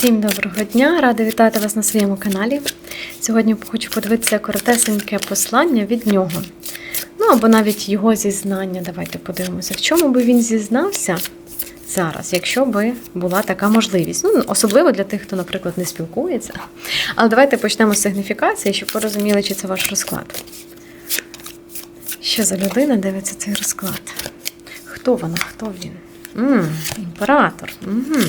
Всім доброго дня! Рада вітати вас на своєму каналі. Сьогодні хочу подивитися коротесеньке послання від нього. Ну або навіть його зізнання. Давайте подивимося, в чому би він зізнався зараз, якщо би була така можливість. Ну, особливо для тих, хто, наприклад, не спілкується. Але давайте почнемо з сигніфікації, щоб ви розуміли, чи це ваш розклад. Що за людина дивиться цей розклад? Хто вона? Хто він? м імператор. Угу.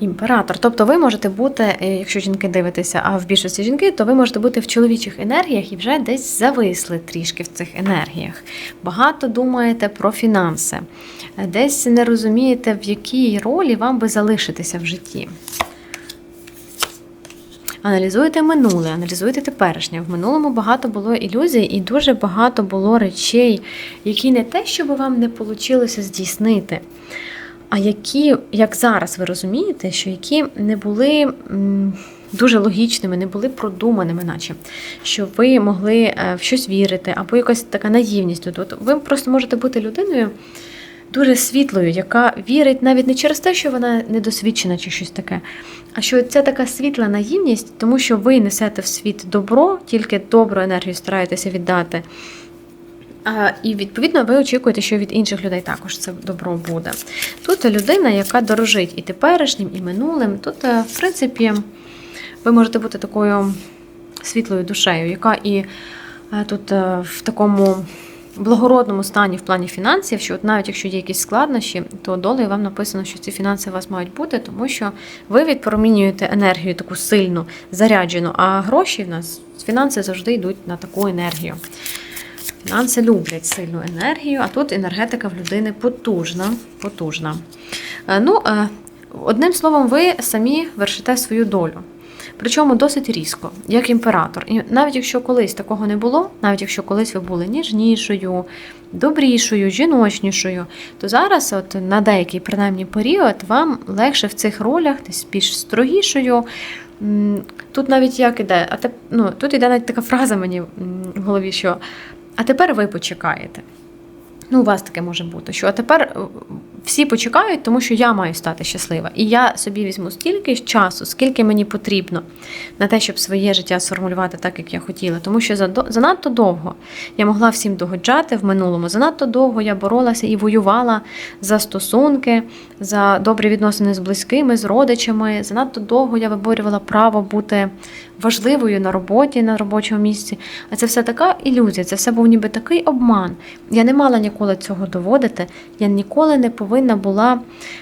Імператор. Тобто ви можете бути, е, якщо жінки дивитеся, а в більшості жінки, то ви можете бути в чоловічих енергіях і вже десь зависли трішки в цих енергіях. Багато думаєте про фінанси, Е, десь не розумієте, в якій ролі вам би залишитися в житті. Аналізуйте минуле, аналізуйте теперішнє. В минулому багато було ілюзій і дуже багато було речей, які не те, щоб вам не вийшло здійснити, а які, як зараз ви розумієте, що які не були дуже логічними, не були продуманими, наче що ви могли е, в щось вірити, або якась така наївність. От ви просто можете бути людиною. Дуже світлою, яка вірить навіть не через те, що вона недосвідчена чи щось таке, а що це така світла наївність, тому що ви несете в світ добро, тільки добру енергію стараєтеся віддати. І відповідно ви очікуєте, що від інших людей також це добро буде. Тут людина, яка дорожить і теперішнім, і минулим. Тут, е, в принципі, ви можете бути такою світлою душею, яка і е, тут е, в такому благородному стані в плані фінансів, що от навіть якщо є якісь складнощі, то долею вам написано, що ці фінанси у вас мають бути, тому що ви відпромінюєте енергію таку сильну, заряджену, а гроші в нас, фінанси завжди йдуть на таку енергію. Фінанси люблять сильну енергію, а тут енергетика в людини потужна. потужна. Е, Ну, е, Одним словом, ви самі вершите свою долю. Причому досить різко, як імператор. І навіть якщо колись такого не було, навіть якщо колись ви були ніжнішою, добрішою, жіночнішою, то зараз, от на деякий принаймні період, вам легше в цих ролях десь більш строгішою. Тут навіть як іде, а те, ну, тут іде навіть така фраза мені в голові, що а тепер ви почекаєте. Ну, у вас таке може бути, що а тепер е, всі почекають, тому що я маю стати щаслива. І я собі візьму стільки часу, скільки мені потрібно на те, щоб своє життя сформулювати так, як я хотіла. Тому що занадто довго я могла всім догоджати в минулому. Занадто довго я боролася і воювала за стосунки, за добрі відносини з близькими, з родичами. Занадто довго я виборювала право бути важливою на роботі, на робочому місці. А це все така ілюзія, це все був ніби такий обман. Я не мала ніколи цього доводити. Я ніколи не повинна була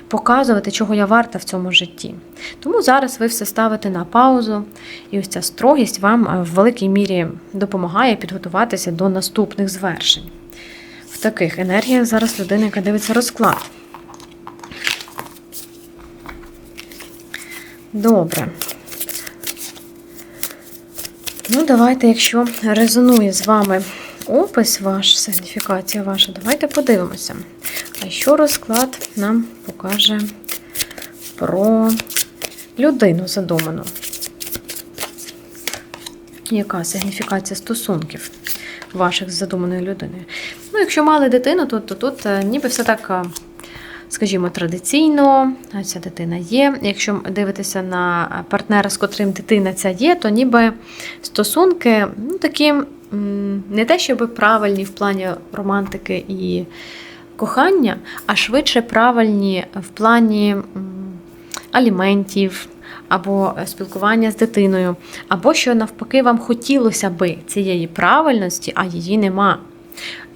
показувати, чого я варта в цьому житті. Тому зараз ви все ставите на паузу, і ось ця строгість вам е, в великій мірі допомагає підготуватися до наступних звершень. В таких енергіях зараз людина, яка дивиться розклад. Добре. Ну, давайте, якщо резонує з вами опис ваш, сигніфікація ваша, давайте подивимося. А що розклад нам покаже про людину задуману? Яка сигніфікація стосунків ваших з задуманою людиною? Ну, якщо мали дитину, то, то тут е, ніби все так. е, Скажімо, традиційно ця дитина є. Якщо дивитися на партнера, з котрим дитина ця є, то ніби стосунки ну, такі не те, щоб правильні в плані романтики і кохання, а швидше правильні в плані аліментів. Або спілкування з дитиною, або що навпаки вам хотілося би цієї правильності, а її нема.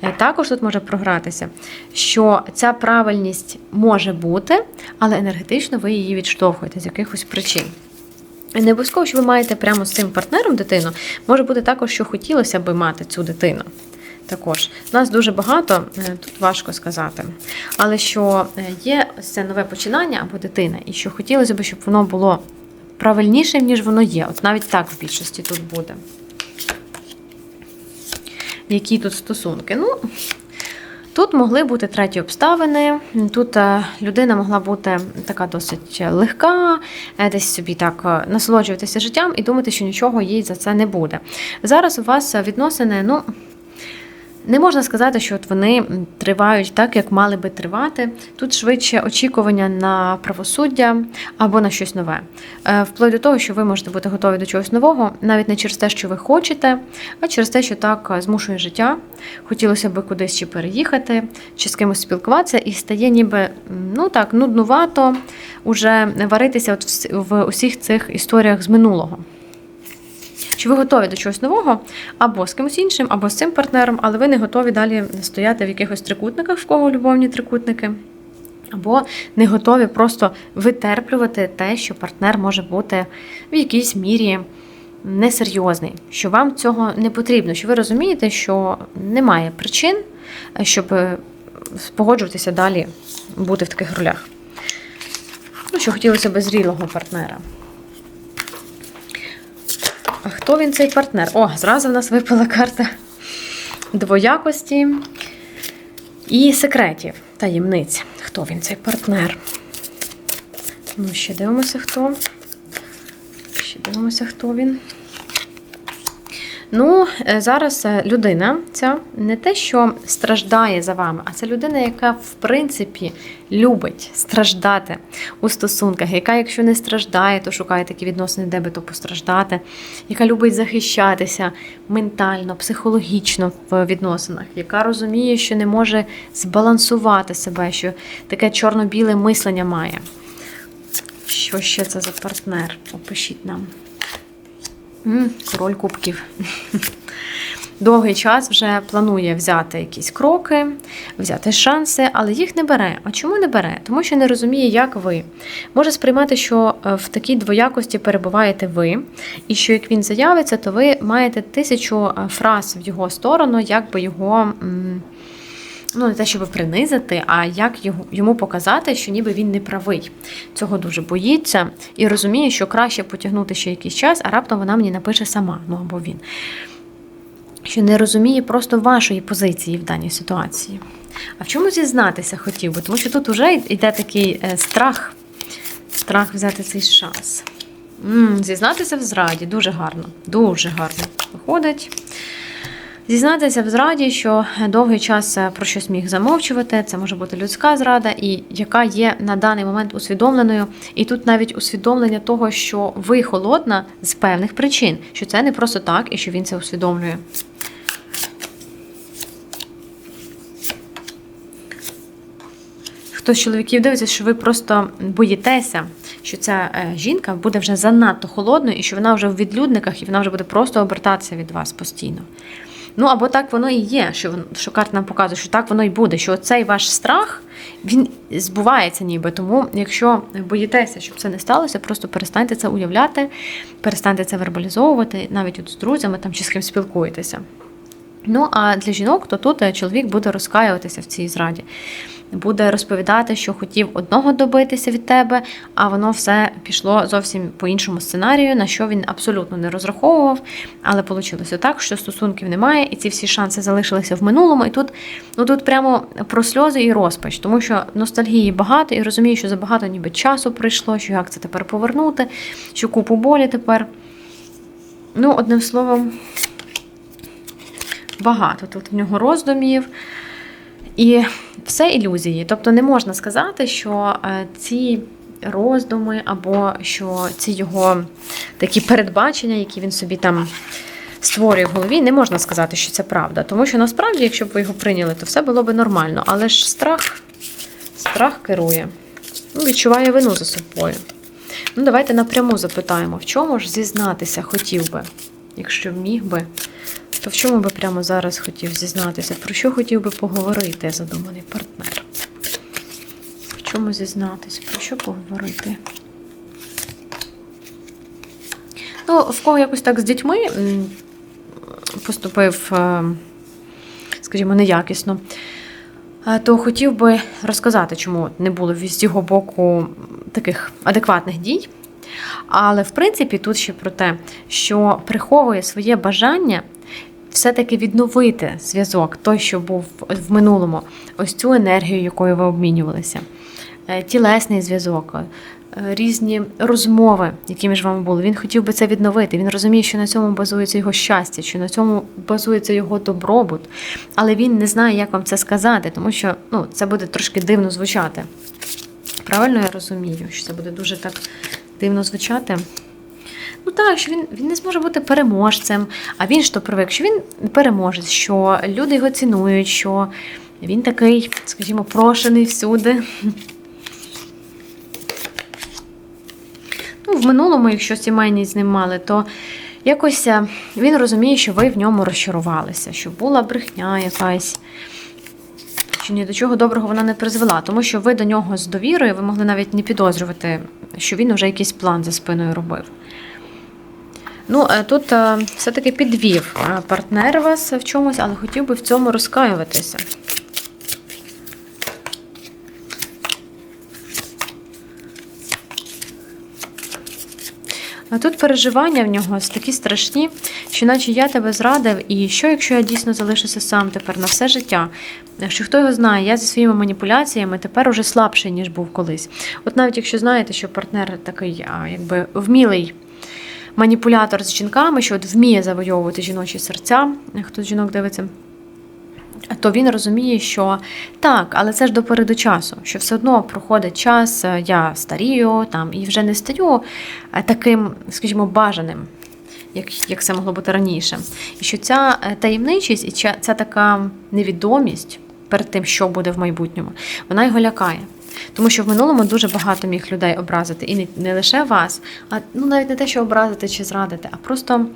Е, Також тут може програтися, що ця правильність може бути, але енергетично ви її відштовхуєте з якихось причин. Не обов'язково, що ви маєте прямо з цим партнером дитину, може бути також, що хотілося би мати цю дитину. Також нас дуже багато, е, тут важко сказати. Але що е, є ось це нове починання або дитина, і що хотілося б, щоб воно було правильнішим, ніж воно є. От навіть так в більшості тут буде які тут стосунки. Ну, Тут могли бути треті обставини. Тут е, людина могла бути така досить легка, е, десь собі так е, насолоджуватися життям і думати, що нічого їй за це не буде. Зараз у вас відносини, ну. Не можна сказати, що от вони тривають так, як мали би тривати. Тут швидше очікування на правосуддя або на щось нове. Е, Вплоть до того, що ви можете бути готові до чогось нового, навіть не через те, що ви хочете, а через те, що так е, змушує життя. Хотілося б кудись чи переїхати, чи з кимось спілкуватися, і стає ніби ну так нуднувато уже варитися от в усіх цих історіях з минулого. Чи ви готові до чогось нового, або з кимось іншим, або з цим партнером, але ви не готові далі стояти в якихось трикутниках, в кого любовні трикутники, або не готові просто витерплювати те, що партнер може бути в якійсь мірі несерйозний, що вам цього не потрібно, що ви розумієте, що немає причин, щоб е, погоджуватися далі бути в таких ролях. Ну, що хотілося б зрілого партнера. А хто він цей партнер? О, зразу в нас випала карта двоякості і секретів, таємниць. Хто він цей партнер? Ну, ще дивимося, хто. Ще дивимося, хто він. Ну, е, зараз е, людина ця не те, що страждає за вами, а це людина, яка в принципі любить страждати у стосунках, яка, якщо не страждає, то шукає такі відносини, де би то постраждати, яка любить захищатися ментально, психологічно в відносинах, яка розуміє, що не може збалансувати себе, що таке чорно-біле мислення має. Що ще це за партнер? Опишіть нам. Король кубків. Довгий час вже планує взяти якісь кроки, взяти шанси, але їх не бере. А чому не бере? Тому що не розуміє, як ви. Може сприймати, що е, в такій двоякості перебуваєте ви, і що як він заявиться, то ви маєте тисячу е, фраз в його сторону, як би його. м, Ну, не те, щоб принизити, а як йому показати, що ніби він не правий. Цього дуже боїться і розуміє, що краще потягнути ще якийсь час, а раптом вона мені напише сама, ну або він. Що не розуміє просто вашої позиції в даній ситуації. А в чому зізнатися хотів би? Тому що тут вже йде такий е, страх, страх взяти цей шанс. м зізнатися в зраді дуже гарно, дуже гарно виходить. Зізнатися в зраді, що довгий час про щось міг замовчувати, це може бути людська зрада, і яка є на даний момент усвідомленою. І тут навіть усвідомлення того, що ви холодна з певних причин, що це не просто так, і що він це усвідомлює. Хтось чоловіків дивиться, що ви просто боїтеся, що ця е, жінка буде вже занадто холодною, і що вона вже в відлюдниках, і вона вже буде просто обертатися від вас постійно. Ну або так воно і є, що що карта нам показує, що так воно і буде. Що цей ваш страх він збувається, ніби. Тому, якщо боїтеся, щоб це не сталося, просто перестаньте це уявляти, перестаньте це вербалізовувати, навіть от з друзями там чи з ким спілкуєтеся. Ну а для жінок, то тут е, чоловік буде розкаюватися в цій зраді. Буде розповідати, що хотів одного добитися від тебе, а воно все пішло зовсім по іншому сценарію, на що він абсолютно не розраховував. Але вийшло так, що стосунків немає, і ці всі шанси залишилися в минулому. І тут, ну тут прямо про сльози і розпач, тому що ностальгії багато, і розумію, що забагато ніби часу прийшло, що як це тепер повернути, що купу болі тепер. Ну, одним словом, багато тут в нього роздумів. І все ілюзії. Тобто не можна сказати, що е, ці роздуми або що ці його такі передбачення, які він собі там створює в голові, не можна сказати, що це правда. Тому що насправді, якщо б ви його прийняли, то все було б нормально. Але ж страх, страх керує. Ну, відчуває вину за собою. Ну, давайте напряму запитаємо, в чому ж зізнатися хотів би, якщо міг би. То в чому би прямо зараз хотів зізнатися? Про що хотів би поговорити задуманий партнер? В чому зізнатися? Про що поговорити? Ну, в кого якось так з дітьми поступив, е, скажімо, неякісно, е, то хотів би розказати, чому не було з його боку таких адекватних дій. Але в принципі тут ще про те, що приховує своє бажання все-таки відновити зв'язок, той, що був в минулому, ось цю енергію, якою ви обмінювалися. е, тілесний зв'язок, е, різні розмови, які між вами були. Він хотів би це відновити. Він розуміє, що на цьому базується його щастя, що на цьому базується його добробут. Але він не знає, як вам це сказати, тому що ну, це буде трошки дивно звучати. Правильно я розумію, що це буде дуже так дивно звучати. Ну так, що він, він не зможе бути переможцем, а він ж то привик, що він переможець, що люди його цінують, що він такий, скажімо, прошений всюди. Ну, в минулому, якщо сімейність з ним мали, то якось е, він розуміє, що ви в ньому розчарувалися, що була брехня якась. Що ні до чого доброго вона не призвела, тому що ви до нього з довірою, ви могли навіть не підозрювати, що він вже якийсь план за спиною робив. Ну, е, тут е, все-таки підвів е, партнер вас в чомусь, але хотів би в цьому розкаюватися. А тут переживання в нього такі страшні, що наче я тебе зрадив, і що, якщо я дійсно залишуся сам тепер на все життя? Що хто його знає, я зі своїми маніпуляціями тепер уже слабший, ніж був колись. От навіть якщо знаєте, що партнер такий, якби вмілий маніпулятор з жінками, що от вміє завойовувати жіночі серця, хто з жінок дивиться. То він розуміє, що так, але це ж до переду часу, що все одно проходить час, я старію там і вже не стаю е, таким, скажімо, бажаним, як як це могло бути раніше. І що ця е, таємничість і ця така невідомість перед тим, що буде в майбутньому, вона його лякає. Тому що в минулому дуже багато міг людей образити. І не, не лише вас, а ну навіть не те, що образити чи зрадити, а просто ну,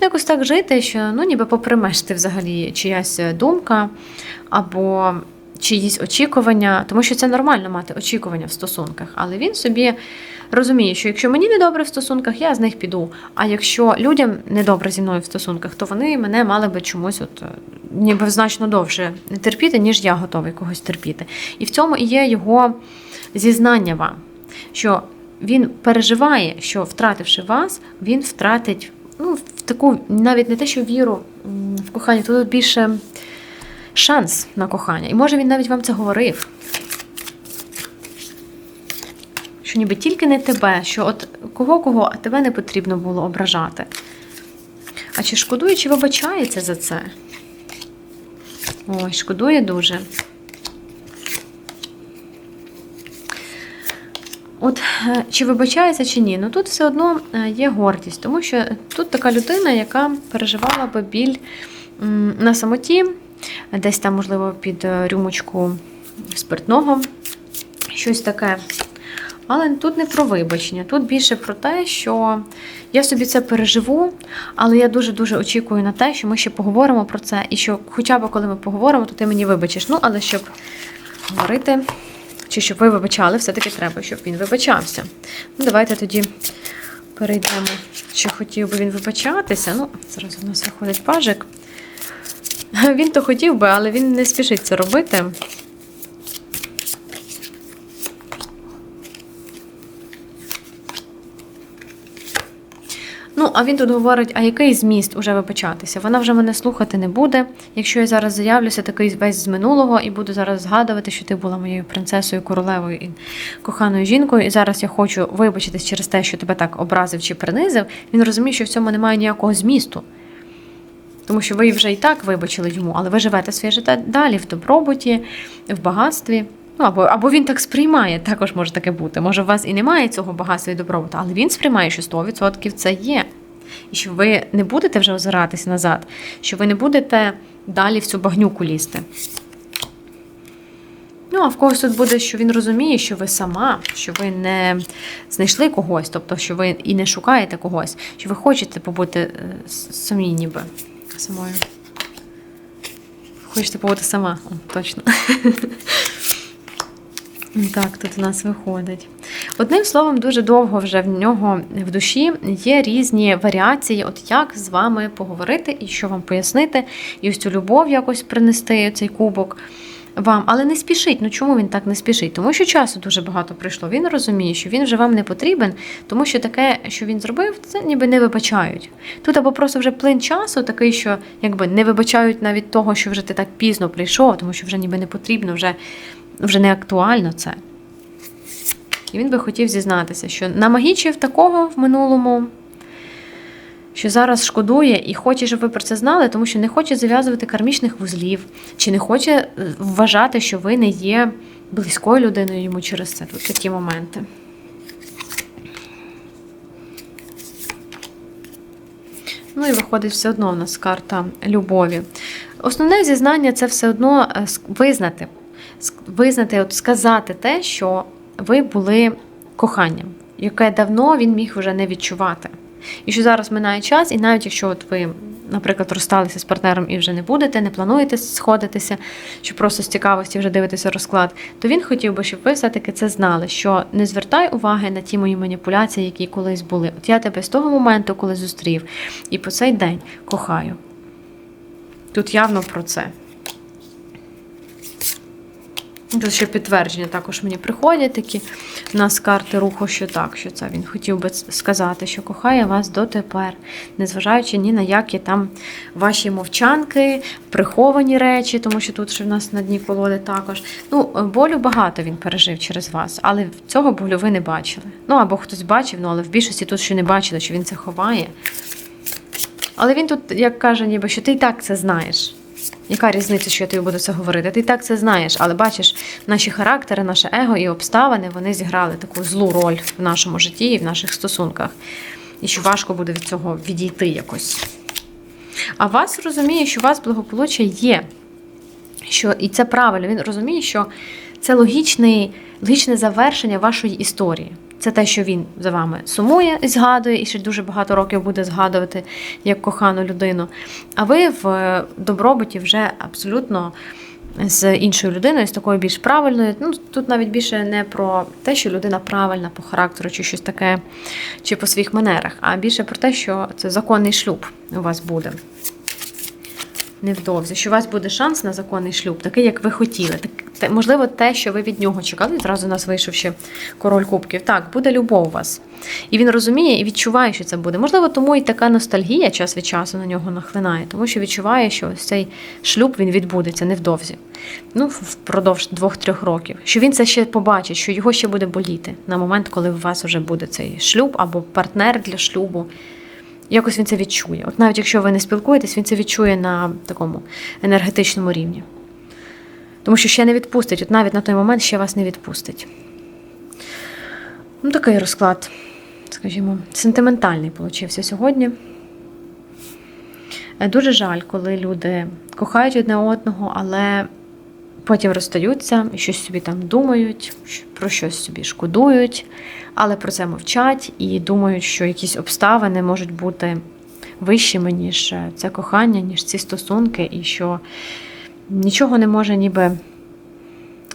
якось так жити, що ну ніби попримешти взагалі чиясь думка або чиїсь очікування, тому що це нормально мати очікування в стосунках. Але він собі розуміє, що якщо мені недобре в стосунках, я з них піду. А якщо людям недобре зі мною в стосунках, то вони мене мали би чомусь, от ніби значно довше терпіти, ніж я готовий когось терпіти. І в цьому і є його зізнання вам, що він переживає, що втративши вас, він втратить ну, в таку навіть не те, що віру в кохання, тут більше шанс на кохання. І може він навіть вам це говорив. Що ніби тільки не тебе, що от кого-кого, а тебе не потрібно було ображати. А чи шкодує, чи вибачається за це? Ой, шкодує дуже. От е, чи вибачається, чи ні, ну тут все одно е, є гордість, тому що тут така людина, яка переживала би біль на самоті, десь там, можливо, під е, рюмочку спиртного, щось таке. Але тут не про вибачення, тут більше про те, що я собі це переживу, але я дуже-дуже очікую на те, що ми ще поговоримо про це, і що хоча б коли ми поговоримо, то ти мені вибачиш. Ну, але щоб говорити, чи щоб ви вибачали, все-таки треба, щоб він вибачався. Ну, Давайте тоді перейдемо, чи хотів би він вибачатися. Ну, зараз у нас виходить пажик. Він то хотів би, але він не спішить це робити. Ну, а він тут говорить, а який зміст уже вибачатися? Вона вже мене слухати не буде. Якщо я зараз заявлюся, такий весь з минулого, і буду зараз згадувати, що ти була моєю принцесою, королевою і коханою жінкою, і зараз я хочу вибачитись через те, що тебе так образив чи принизив, він розуміє, що в цьому немає ніякого змісту. Тому що ви вже і так вибачили йому, але ви живете своє життя далі в добробуті, в багатстві. Ну, або або він так сприймає, також може таке бути. Може, у вас і немає цього багатства і добробуту, але він сприймає, що 100% це є. І що ви не будете вже озиратися назад, що ви не будете далі в цю багнюку лізти. Ну, а в когось тут буде, що він розуміє, що ви сама, що ви не знайшли когось, тобто, що ви і не шукаєте когось, що ви хочете побути е, самі, ніби самою. Хочете побути сама, О, точно. Так, тут у нас виходить. Одним словом, дуже довго вже в нього в душі є різні варіації, от як з вами поговорити і що вам пояснити, і ось цю любов якось принести, цей кубок вам. Але не спішіть. Ну чому він так не спішить? Тому що часу дуже багато прийшло. Він розуміє, що він вже вам не потрібен, тому що таке, що він зробив, це ніби не вибачають. Тут або просто вже плин часу такий, що якби не вибачають навіть того, що вже ти так пізно прийшов, тому що вже ніби не потрібно, вже, вже не актуально це. І він би хотів зізнатися, що намагічив такого в минулому, що зараз шкодує і хоче, щоб ви про це знали, тому що не хоче зав'язувати кармічних вузлів, чи не хоче е, вважати, що ви не є близькою людиною йому через це. Тут такі моменти. Ну і виходить все одно в нас карта любові. Основне зізнання це все одно е, визнати. Визнати, от сказати те, що ви були коханням, яке давно він міг вже не відчувати. І що зараз минає час, і навіть якщо от ви, наприклад, розсталися з партнером і вже не будете, не плануєте сходитися, чи просто з цікавості вже дивитеся розклад, то він хотів би, щоб ви все-таки це знали, що не звертай уваги на ті мої маніпуляції, які колись були. От я тебе з того моменту, коли зустрів, і по цей день кохаю. Тут явно про це. Тут ще підтвердження також мені приходять такі у нас карти руху, що так, що це він хотів би сказати, що кохає вас дотепер, незважаючи ні на які там ваші мовчанки, приховані речі, тому що тут ще в нас на дні колоди також. Ну, болю багато він пережив через вас, але цього болю ви не бачили. Ну або хтось бачив, ну але в більшості тут ще не бачили, що він це ховає. Але він тут, як каже, ніби що ти і так це знаєш. Яка різниця, що я тобі буду це говорити? Ти так це знаєш, але бачиш, наші характери, наше его і обставини вони зіграли таку злу роль в нашому житті і в наших стосунках. І що важко буде від цього відійти якось. А вас розуміє, що у вас благополуччя є. Що, і це правильно. Він розуміє, що це логічне завершення вашої історії. Це те, що він за вами сумує згадує, і ще дуже багато років буде згадувати як кохану людину. А ви в е, добробуті вже абсолютно з іншою людиною, з такою більш правильною. Ну, тут навіть більше не про те, що людина правильна по характеру, чи щось таке, чи по своїх манерах, а більше про те, що це законний шлюб у вас буде. Невдовзі, що у вас буде шанс на законний шлюб, такий, як ви хотіли. Так, можливо, те, що ви від нього чекали, зразу нас вийшов ще король кубків. Так, буде любов у вас. І він розуміє і відчуває, що це буде. Можливо, тому і така ностальгія час від часу на нього нахлинає, тому що відчуває, що ось цей шлюб він відбудеться невдовзі. Ну, впродовж двох-трьох років. Що він це ще побачить, що його ще буде боліти на момент, коли у вас вже буде цей шлюб або партнер для шлюбу. Якось він це відчує. От навіть якщо ви не спілкуєтесь, він це відчує на такому енергетичному рівні. Тому що ще не відпустить, от навіть на той момент ще вас не відпустить. Ну, такий розклад, скажімо, сентиментальний получився сьогодні. Е, Дуже жаль, коли люди кохають одне одного, але потім розстаються щось собі там думають, про щось собі шкодують, але про це мовчать і думають, що якісь обставини можуть бути вищими, ніж е, це кохання, ніж ці стосунки, і що нічого не може ніби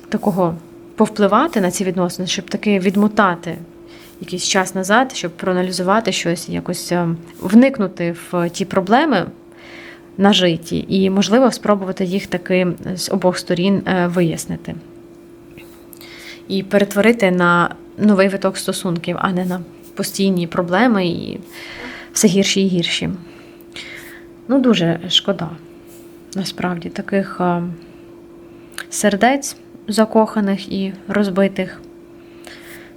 такого повпливати на ці відносини, щоб таки відмотати якийсь час назад, щоб проаналізувати щось, якось е, вникнути в ті проблеми на житті, і, можливо, спробувати їх таки з обох сторін е, вияснити. І перетворити на новий виток стосунків, а не на постійні проблеми і все гірші і гірші. Ну, дуже шкода, насправді, таких е, сердець закоханих і розбитих.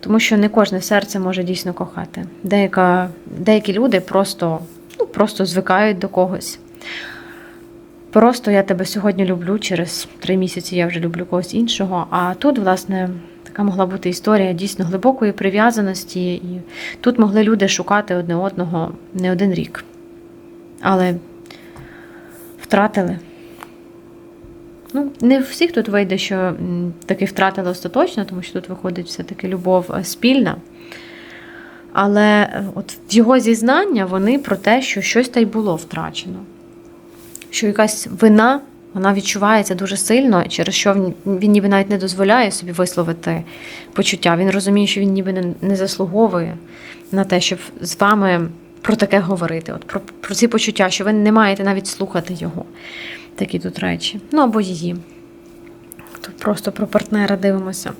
Тому що не кожне серце може дійсно кохати. Деяка, деякі люди просто, ну, просто звикають до когось. Просто я тебе сьогодні люблю, через три місяці я вже люблю когось іншого. А тут, власне, така могла бути історія дійсно глибокої прив'язаності, і тут могли люди шукати одне одного не один рік. Але втратили. Ну, не всіх тут вийде, що таки втратили остаточно, тому що тут виходить все-таки любов е, спільна. Але е, от його зізнання вони про те, що щось та й було втрачено. Що якась вина вона відчувається дуже сильно, через що він, ніби навіть не дозволяє собі висловити почуття. Він розуміє, що він ніби не заслуговує на те, щоб з вами про таке говорити. От про, про ці почуття, що ви не маєте навіть слухати його. Такі тут речі. Ну або її. Тут просто про партнера дивимося.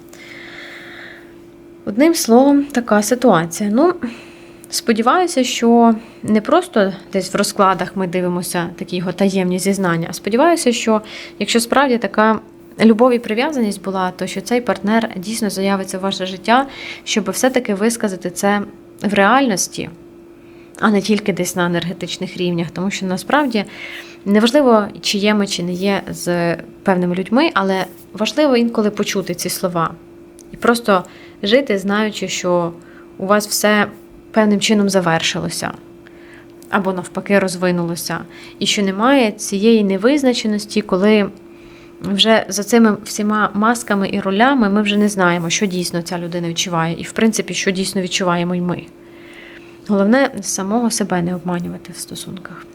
Одним словом, така ситуація. Ну, сподіваюся, що не просто десь в розкладах ми дивимося такі його таємні зізнання, а сподіваюся, що якщо справді така любов і прив'язаність була, то що цей партнер дійсно заявиться в ваше життя, щоб все-таки висказати це в реальності, а не тільки десь на енергетичних рівнях. Тому що насправді неважливо, чи є ми, чи не є з певними людьми, але важливо інколи почути ці слова і просто жити, знаючи, що у вас все певним чином завершилося. Або навпаки розвинулося, і що немає цієї невизначеності, коли вже за цими всіма масками і ролями ми вже не знаємо, що дійсно ця людина відчуває, і в принципі, що дійсно відчуваємо й ми. Головне самого себе не обманювати в стосунках.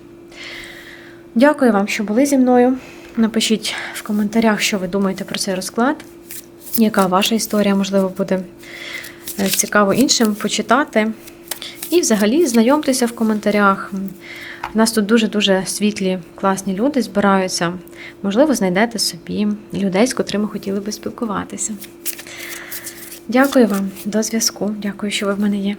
Дякую вам, що були зі мною. Напишіть в коментарях, що ви думаєте про цей розклад, яка ваша історія, можливо, буде е, цікаво іншим почитати. І взагалі знайомтеся в коментарях. У нас тут дуже-дуже світлі, класні люди збираються. Можливо, знайдете собі людей, з котрими хотіли би спілкуватися. Дякую вам, до зв'язку. Дякую, що ви в мене є.